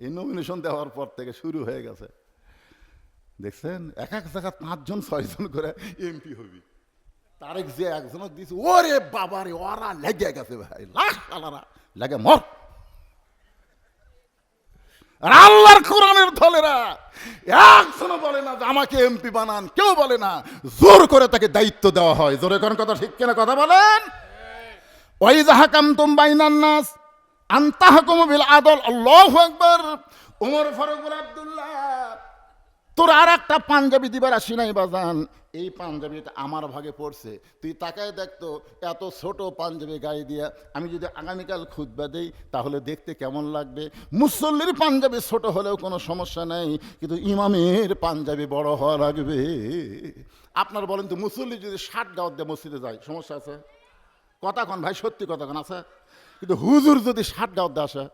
এই নমিনেশন দেওয়ার পর থেকে শুরু হয়ে গেছে। দেখছেন? এক এক জায়গা পাঁচজন ছয়জন করে এমপি হবি। তারেক যে একজনক দিছে ওরে বাবারে ওরা লেগে গেছে ভাই। লাখ আলারা লাগে মর। আর আল্লাহর কোরআনের দলেরা একজনও বলে না যে আমাকে এমপি বানান কেউ বলে না। জোর করে তাকে দায়িত্ব দেওয়া হয়। জোরে কোন কথা ঠিক কিনা কথা বলেন? ওই জাহাকাম তুম বাইনান নাস। আন্তাহকুম বিল আদল, আল্লাহু আকবার। ওমর ফারুক বিন আব্দুল্লাহ, তোর আর একটা পাঞ্জাবি দিবার আসি নাই বাজান। এই পাঞ্জাবিটা আমার ভাগে পড়ছে। তুই তাকায় দেখতো এত ছোট পাঞ্জাবি গায়ে দিয়া। আমি যদি আগামীকাল খুতবা দেই, তাহলে দেখতে কেমন লাগবে? মুসল্লির পাঞ্জাবি ছোট হলেও কোনো সমস্যা নেই, কিন্তু ইমামের পাঞ্জাবি বড় হওয়া লাগবে। আপনার বলেন তো, মুসল্লি যদি ষাট গাওয়ার দিয়ে মসজিদে যায়, সমস্যা আছে? কথা কন ভাই, সত্যি কথা কন আছে কিন্তু হুজুর যদি গাওয়ার দিয়ে আসে,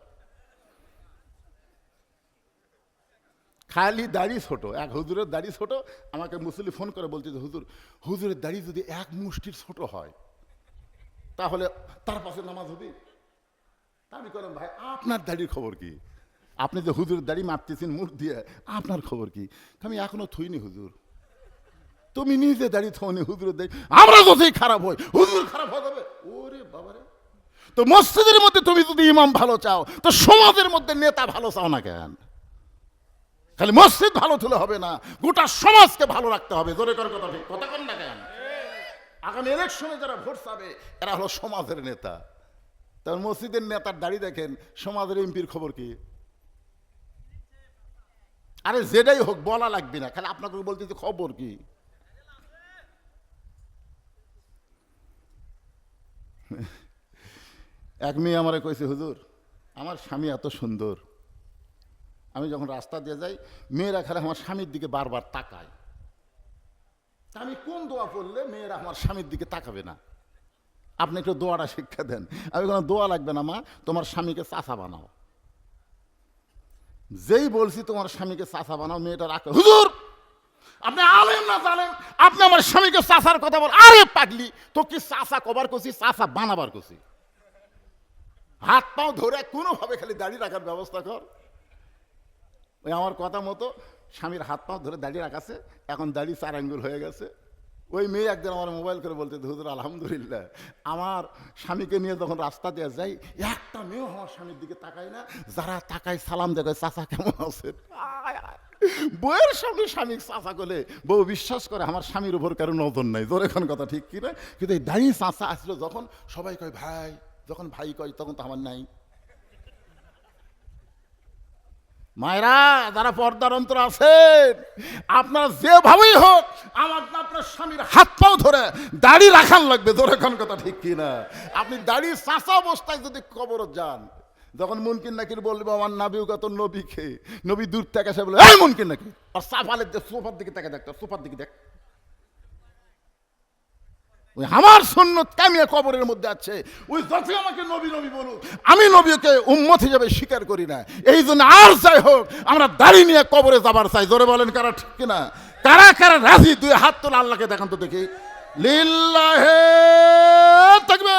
খালি দাড়ি ছোট, এক হুজুরের দাড়ি ছোট, আমাকে মুসলি ফোন করে বলছে যে, হুজুর, হুজুরের দাড়ি যদি এক মুষ্টির ছোট হয়, তাহলে তার পাশে নামাজ হবে? আমি করেন ভাই, আপনার দাড়ির খবর কি? আপনি যে হুজুরের দাড়ি মারতেছেন, মুখ দিয়ে, আপনার খবর কি? আমি এখনও থুইনি, হুজুর। তুমি নিজে দাড়ি থনি হুজুরের দাড়ি। আমরা যদি খারাপ হই, হুজুর খারাপ হয়ে যাবে। ওরে বাবারে। তো মসজিদের মধ্যে তুমি যদি ইমাম ভালো চাও, তো সমাজের মধ্যে নেতা ভালো চাও না কেন? খালি মসজিদ ভালো তুলে হবে না, গোটা সমাজকে ভালো রাখতে হবে। জোরে করে কথা ঠিক, কথা কন না কেন? আগামী ইলেকশনে যারা ভোট পাবে এরা হলো সমাজের নেতা। তার মসজিদের নেতার দাড়ি দেখেন, সমাজের এমপির খবর কি? আরে যেটাই হোক, বলা লাগবে না। খালি আপনাকে বলতে খবর কি? এক মেয়ে আমারে কইছে, হুজুর, আমার স্বামী এত সুন্দর। আমি যখন রাস্তা দিয়ে যাই, মেয়েরা খালি আমার স্বামীর দিকে বারবার তাকায়। আমি কোন দোয়া পড়লে মেয়েরা আমার স্বামীর দিকে তাকাবে না? আপনি একটু দোয়াটা শিক্ষা দেন। আমি কোনো দোয়া লাগবে না মা, তোমার স্বামীকে চাষা বানাও। যেই বলছি তোমার স্বামীকে চাষা বানাও, মেয়েটা রাখে হুজুর, আপনি আলেম না জানেন আপনি আমার স্বামীকে চাষার কথা বল আরে পাগলি তো কি চাষা কবার করছি চাষা বানাবার করছি। হাত পাও ধরে কোনোভাবে খালি দাড়ি রাখার ব্যবস্থা কর। ওই আমার কথা মতো স্বামীর হাত পাও ধরে দাঁড়িয়ে রাখাছে, এখন দাড়ি চার আঙ্গুল হয়ে গেছে। ওই মেয়ে একদিন আমার মোবাইল করে বলতে হুজুর, আলহামদুলিল্লাহ। আমার স্বামীকে নিয়ে যখন রাস্তা দিয়ে যাই, একটা মেয়েও আমার স্বামীর দিকে তাকায় না। যারা তাকায়, সালাম দেখায় চাচা, কেমন আছে। বউয়ের সামনে স্বামী চাচা করলে, বউ বিশ্বাস করে আমার স্বামীর উপর কারও নজর নাই। তোর এখন কথা ঠিক কিনা? কিন্তু এই দাঁড়িয়ে চাচা আসলো যখন সবাই কয়, ভাই যখন ভাই কয়, তখন তো আমার নাই। মায়েরা, যারা পর্দার অন্তর আছেন, আপনার যেভাবেই হোক, আমার আপনার স্বামীর হাত পাও ধরে দাড়ি রাখান লাগবে, ধরে কোন কথা ঠিক কিনা? আপনি দাড়ি চাষা অবস্থায় যদি কবর যান, যখন মুনকিন নাকির বলবে, আমার নাবিও কত নবীকে। নবী দূর থেকে এসে বলে মুনকিন নাকি আর সাফালের সোফার দিকে তাকে দেখতো সোফার দিকে দেখ। ওই আমার সুন্নত কামিয়া কবরের মধ্যে আছে। ওই যতই আমাকে নবী নবী বলুক। আমি নবীকে উম্মত হিসাবে স্বীকার করি না। এই জন্য আর যাই হোক, আমরা দাড়ি নিয়ে কবরে যাবার চাই। জোরে বলেন কারা ঠিক কিনা? কারা কারা রাজি? দুই হাত তোলা আল্লাহকে দেখান তো দেখি। লিল্লাহে থাকবে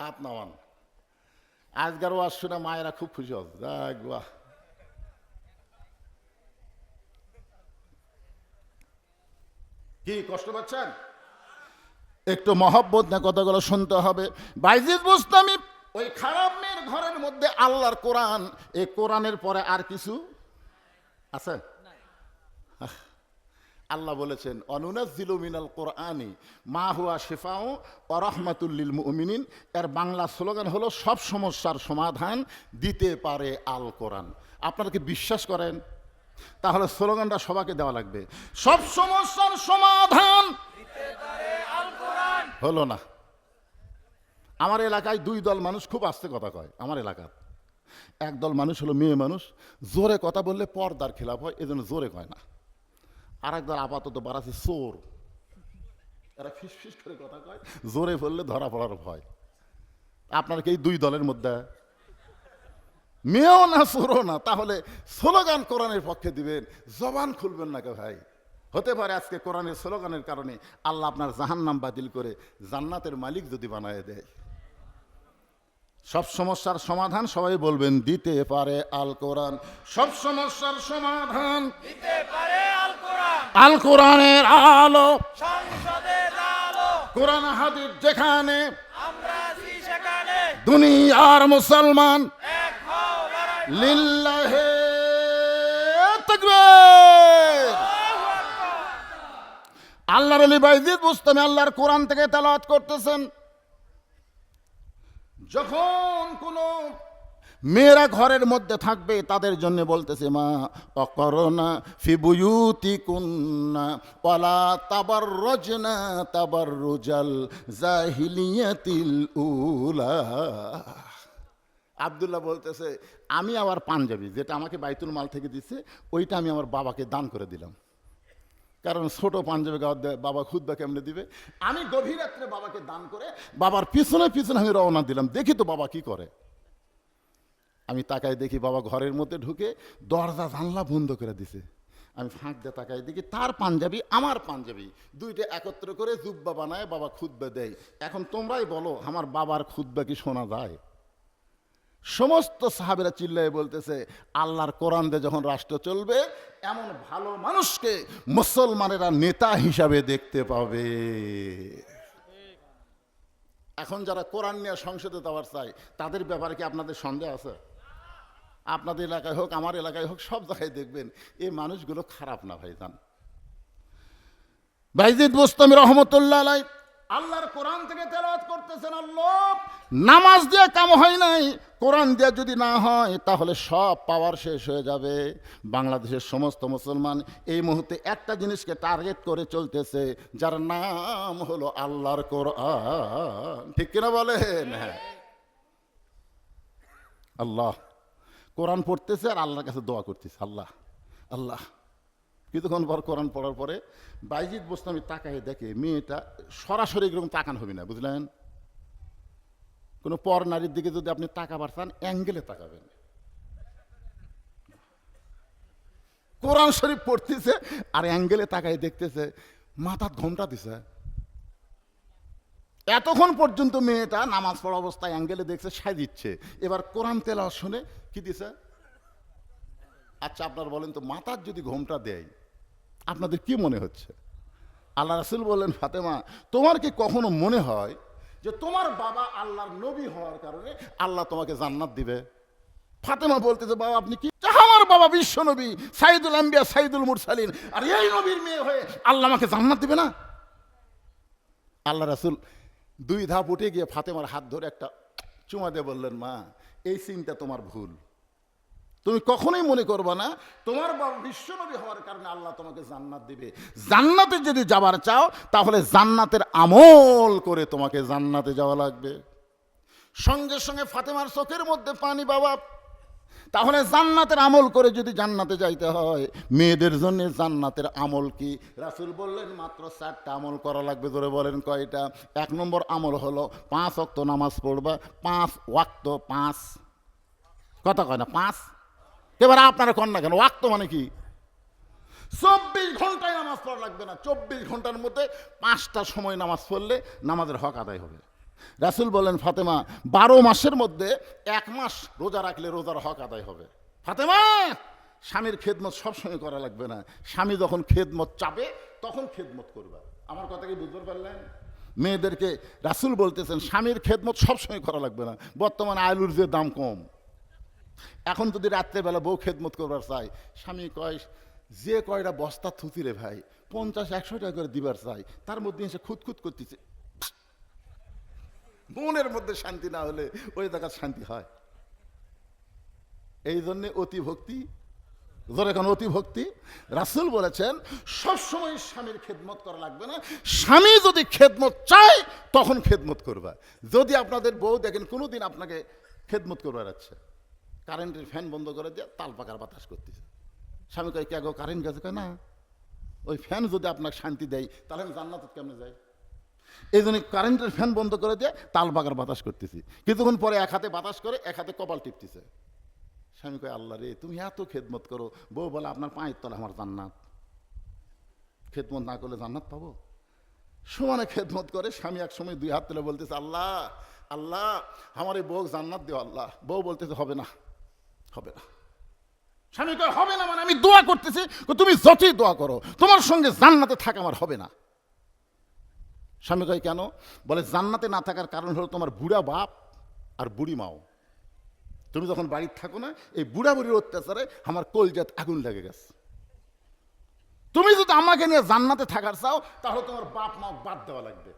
হাত নামান। আজকার ওয়াজ শুনে মায়েরা খুব খুশি হবে বাহ। কি, কষ্ট পাচ্ছেন? একটু মহব্বত না কথাগুলো শুনতে হবে। বাইজিদ বুস্তামি, ওই খারাপ মেয়ের ঘরের মধ্যে আল্লাহর কোরআন, এই কোরআনের পরে আর কিছু আছে? আল্লাহ বলেছেন অনুনাজিলু মিনাল কোরআনি, মা হুয়া শেফাও ও রহমাতুল্লিল মুমিনিন। এর বাংলা স্লোগান হলো, সব সমস্যার সমাধান দিতে পারে আল কোরআন। আপনারা কি বিশ্বাস করেন? তাহলে স্লোগানটা সবাইকে দেওয়া লাগবে। সব সমস্যার সমাধান হলো না। আমার এলাকায় দুই দল মানুষ খুব আস্তে কথা কয়, আমার এলাকার। এক দল মানুষ হলো মেয়ে মানুষ, জোরে কথা বললে পর্দার খেলাপ হয়, এজন্য জোরে কয় না। আর এক দল আপাতত বাড়াচ্ছে চোর। এরা ফিস ফিস করে কথা কয়, জোরে বললে ধরা পড়ার ভয়। আপনার কি দুই দলের মধ্যে মেয়েও না চোরও না। তাহলে স্লোগান কোরআনের পক্ষে দিবেন। জবান খুলবেন না কে ভাই। হতে পারে আজকে কোরআনের স্লোগানের কারণে আল্লাহ আপনার জাহান্নাম বাতিল করে জান্নাতের মালিক যদি বানায় দেয়। সব সমস্যার সমাধান সবাই বলবেন দিতে পারে আল কোরআন। সব সমস্যার সমাধান দিতে পারে আল কোরআন। আল কোরআনের আলো। কোরআন হাদিস যেখানে আমরা দুনিয়ার মুসলমান লিল্লাহে আল্লাহর আলী বাইজিদ বুঝতামে আল্লাহর কোরআন থেকে তেলাওয়াত করতেছেন। যখন কোনো মেয়েরা ঘরের মধ্যে থাকবে, তাদের জন্য বলতেছে, মা অকরণা ফিবুয়ুতি কুন্না ওয়ালা তাবার রজনা তাবার রুজাল জাহিলিয়াতিল উলা। আবদুল্লাহ বলতেছে, আমি আমার পাঞ্জাবি, যেটা আমাকে বাইতুল মাল থেকে দিচ্ছে, ওইটা আমি আমার বাবাকে দান করে দিলাম। কারণ ছোট পাঞ্জাবি গাওয়ার বাবা খুদ্া কেমনে দিবে? আমি গভীর রাত্রে বাবাকে দান করে বাবার পিছনে পিছনে আমি রওনা দিলাম। দেখি তো বাবা কি করে। আমি তাকাই দেখি বাবা ঘরের মধ্যে ঢুকে দরজা জানলা বন্ধ করে দিছে। আমি ফাঁক দিয়ে তাকাই দেখি তার পাঞ্জাবি, আমার পাঞ্জাবি। দুইটা একত্র করে জুব্বা বানায় বাবা খুদ্া দেয়। এখন তোমরাই বলো, আমার বাবার খুদ্া কি শোনা যায়? সমস্ত সাহাবেরা চিল্লায় বলতেছে, আল্লাহর কোরআন দিয়ে যখন রাষ্ট্র চলবে, এমন ভালো মানুষকে মুসলমানেরা নেতা হিসাবে দেখতে পাবে। এখন যারা কোরআন নিয়ে সংসদে দেওয়ার চায়, তাদের ব্যাপারে কি আপনাদের সন্দেহ আছে? আপনাদের এলাকায় হোক, আমার এলাকায় হোক, সব জায়গায় দেখবেন, এই মানুষগুলো খারাপ না, ভাইজান। বাইজিদ বোস্তামি রহমতুল্লাহ আলাই আল্লাহর কোরআন থেকে তেলাওয়াত করতেছেন আল্লাহ নামাজ দিয়ে কাম হয় নাই। কোরআন দিয়ে যদি না হয়, তাহলে সব পাওয়ার শেষ হয়ে যাবে। বাংলাদেশের সমস্ত মুসলমান এই মুহূর্তে একটা জিনিসকে টার্গেট করে চলতেছে, যার নাম হলো আল্লাহর কোরআন। ঠিক কিনা বলেন? হ্যাঁ। আল্লাহ, কোরআন পড়তেছে আর আল্লাহর কাছে দোয়া করতেছে। আল্লাহ আল্লাহ। কিছুক্ষণ পর কোরআন পড়ার পরে বাইজিৎ বোস্তামি তাকায় দেখে, মেয়েটা সরাসরি এরকম তাকান হবে না, বুঝলেন? কোনো পর নারীর দিকে যদি আপনি তাকাবার চান, অ্যাঙ্গেলে তাকাবেন। কোরআন শরীফ পড়তেছে আর অ্যাঙ্গেলে তাকায় দেখতেছে, মাথার ঘোমটা দিছে। এতক্ষণ পর্যন্ত মেয়েটা নামাজ পড়া অবস্থায় অ্যাঙ্গেলে দেখছে সাই দিচ্ছে। এবার কোরআন তেলা শুনে কি দিছে? আচ্ছা আপনার বলেন তো, মাথার যদি ঘোমটা দেয় আপনাদের কি মনে হচ্ছে? আল্লাহ রাসুল বললেন, ফাতেমা, তোমার কি কখনো মনে হয় যে তোমার বাবা আল্লাহর নবী হওয়ার কারণে আল্লাহ তোমাকে জান্নাত দিবে? ফাতেমা বলতেছে, বাবা, আপনি কি আমার বাবা বিশ্ব নবী সাইদুল আম্বিয়া সাইদুল মুরসালিন, আর এই নবীর মেয়ে হয়ে আল্লাহ আমাকে জান্নাত দিবে না? আল্লাহ রাসুল দুই ধাপ উঠে গিয়ে ফাতেমার হাত ধরে একটা চুমা দিয়ে বললেন, মা, এই সিনটা তোমার ভুল। তুমি কখনোই মনে করবে না, তোমার বিশ্বনবী হওয়ার কারণে আল্লাহ তোমাকে জান্নাত দিবে। জান্নাতে যদি যাবার চাও, তাহলে জান্নাতের আমল করে তোমাকে জান্নাতে যাওয়া লাগবে। সঙ্গে সঙ্গে ফাতেমার চোখের মধ্যে পানি বাবা তাহলে জান্নাতের আমল করে যদি জান্নাতে যাইতে হয়, মেয়েদের জন্য জান্নাতের আমল কি? রাসুল বললেন, মাত্র চারটা আমল করা লাগবে ধরে বলেন কয়টা? এক নম্বর আমল হলো, পাঁচ অক্ত নামাজ পড়বা, পাঁচ ওয়াক্ত, পাঁচ। কথা কয় না, পাঁচ? এবার আপনারা কন না কেন? ওয়াক্ত মানে কি? চব্বিশ ঘন্টায় নামাজ পড়া লাগবে না। চব্বিশ ঘণ্টার মধ্যে পাঁচটা সময় নামাজ পড়লে নামাজের হক আদায় হবে। রাসুল বলেন, ফাতেমা, বারো মাসের মধ্যে এক মাস রোজা রাখলে রোজার হক আদায় হবে। ফাতেমা, স্বামীর খেদমত সবসময় করা লাগবে না। স্বামী যখন খেদমত চাবে, তখন খেদমত করবা। আমার কথা কি বুঝতে পারলেন? মেয়েদেরকে রাসুল বলতেছেন, স্বামীর খেদমত সবসময় করা লাগবে না। বর্তমানে আলুর যে দাম কম এখন যদি রাত্রেবেলা বউ খেদমত করবার চাই স্বামী কয়, যে কয়টা বস্তা থুতি রে ভাই, পঞ্চাশ, একশো টাকা করে দিবার চাই তার মধ্যে এসে খুঁতখুত করতেছে। মনের মধ্যে শান্তি না হলে ওই জায়গার শান্তি হয়। এই জন্যে অতি ভক্তি ধরে এখন অতি ভক্তি। রাসুল বলেছেন সবসময় স্বামীর খেদমত করা লাগবে না। স্বামী যদি খেদমত চায়, তখন খেদমত করবা। যদি আপনাদের বউ দেখেন, কোনোদিন আপনাকে খেদমত করবার আছে। কারেন্টের ফ্যান বন্ধ করে দিয়ে তাল পাকার বাতাস করতেছে। স্বামী কয়, কে গো, কারেন্ট গেছে? কয়, না। ওই ফ্যান যদি আপনাকে শান্তি দেয়, তাহলে আমি জান্নাত কেমনে যাই? এই জন্য কারেন্টের ফ্যান বন্ধ করে দিয়ে তাল পাকার বাতাস করতেছি। কিছুক্ষণ পরে এক হাতে বাতাস করে, এক হাতে কপাল টিপতেছে। স্বামী কয়, আল্লাহ রে, তুমি এত খেদমত করো। বউ বলে, আপনার পায়ের তলে আমার জান্নাত। খেদমত না করলে জান্নাত পাবো? সমানে খেদমত করে স্বামী এক সময় দুই হাত তুলে বলতেছে, আল্লাহ আল্লাহ, আমার এই বউ জান্নাত দিও, আল্লাহ। বউ বলতেছে, হবে না। হবে না। স্বামী কয়, হবে না মানে আমি দোয়া করতেছি তুমি যতই দোয়া করো, তোমার সঙ্গে জান্নাতে থাকা আমার হবে না। স্বামী কয়, কেন? বলে, জান্নাতে না থাকার কারণ হলো তোমার বুড়া বাপ আর বুড়ি মাও। তুমি যখন বাড়িতে থাকো না, এই বুড়া বুড়ির অত্যাচারে আমার কলজাত আগুন লেগে গেছে। তুমি যদি আমাকে নিয়ে জান্নাতে থাকার চাও, তাহলে তোমার বাপ মা বাদ দেওয়া লাগবে।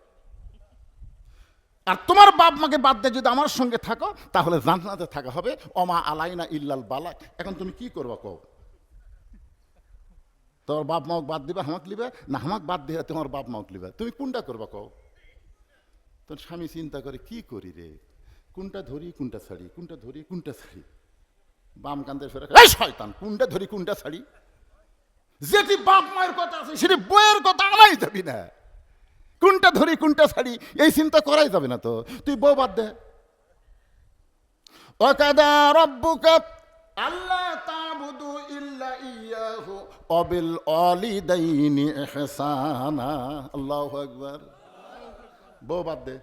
আর তোমার বাপ মাকে বাদ দিয়ে যদি আমার সঙ্গে থাকো, তাহলে জান্নাতে থাকা হবে। অমা আলাইনা ইল্লাল বালাক। এখন তুমি কি করবা কও? তোমার বাপ মাওক বাদ দিবে, হামাক লিবে? না, হামাক বাদ দিয়ে তোমার বাপ মাওক লিবে। তুমি কোনটা করবা কও? তোর স্বামী চিন্তা করে, কি করি রে? কোনটা ধরি, কোনটা ছাড়ি? কোনটা ধরি, কোনটা ছাড়ি? বাম কান্দে সরে এই শয়তান, কোনটা ধরি, কোনটা ছাড়ি? যেটি বাপ মায়ের কথা আছে, সেটি বইয়ের কথা আনাই যাবি না। কোনটা ধরি, কোনটা ছাড়ি, এই চিন্তা করাই যাবে না তো। তুই বউ বাদ দে। ওয়াকাদা রাব্বুকা আল্লাহ তাবুদু ইল্লা ইয়াহু অবিল অলিদাইনি ইহসানা। আল্লাহু আকবার। বউ বাদ দে।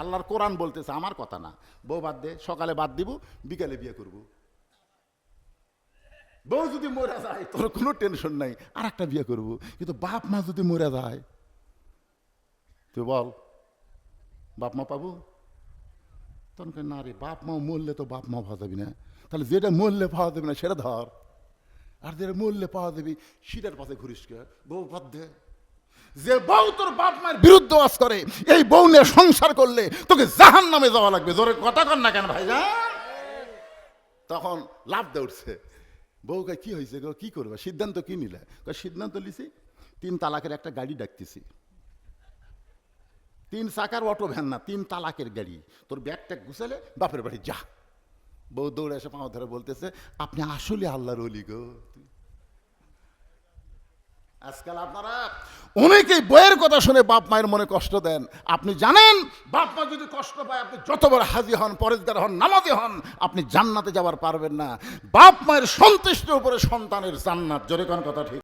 আল্লাহর কোরআন বলতেছে, আমার কথা না। বউ বাদ দে, সকালে বাদ দিব, বিকালে বিয়ে করব। বউ যদি মরে যায়, তোর কোনো টেনশন নাই আর একটা বিয়ে করব। কিন্তু বাপ মা যদি মরে যায় তুই বল বাপ মা পাবো? তখন না রে, বাপ মা মরলে তো বাপ মা পাওয়া যাবি না। তাহলে যেটা মরলে পাওয়া যাবে না, সেটা ধর। আর যেটা মরলে পাওয়া যাবি, সেটার পাশে ঘুরিস কে? বউ বাদ দে। যে বউ তোর বাপ মায়ের বিরুদ্ধে ওয়াজ করে, এই বউ নিয়ে সংসার করলে তোকে জাহান নামে যাওয়া লাগবে। জোরে কথা কর না কেন ভাই তখন লাভ দে উঠছে। বউ কয়, কি হয়েছে গো? কি করবে? সিদ্ধান্ত কি নিলে? সিদ্ধান্ত লিছি, তিন তালাকের একটা গাড়ি ডাকতেছি। তিন চাকার অটো ভ্যান না, তিন তালাকের গাড়ি। তোর ব্যাগটা গুছালে বাপের বাড়ি যা। বউ দৌড়ে এসে পাও ধরে বলতেছে, আপনি আসলে আল্লাহর অলি গো। আজকাল আপনারা অনেকেই বইয়ের কথা শুনে বাপ মায়ের মনে কষ্ট দেন। আপনি জানেন, বাপ মা যদি কষ্ট পায়, আপনি যতবার হাজি হন, পরেজগার হন, নামাজি হন, আপনি জান্নাতে যাবার পারবেন না। বাপ মায়ের সন্তুষ্টির উপরে সন্তানের জান্নাত, জোরে কোন কথা ঠিক?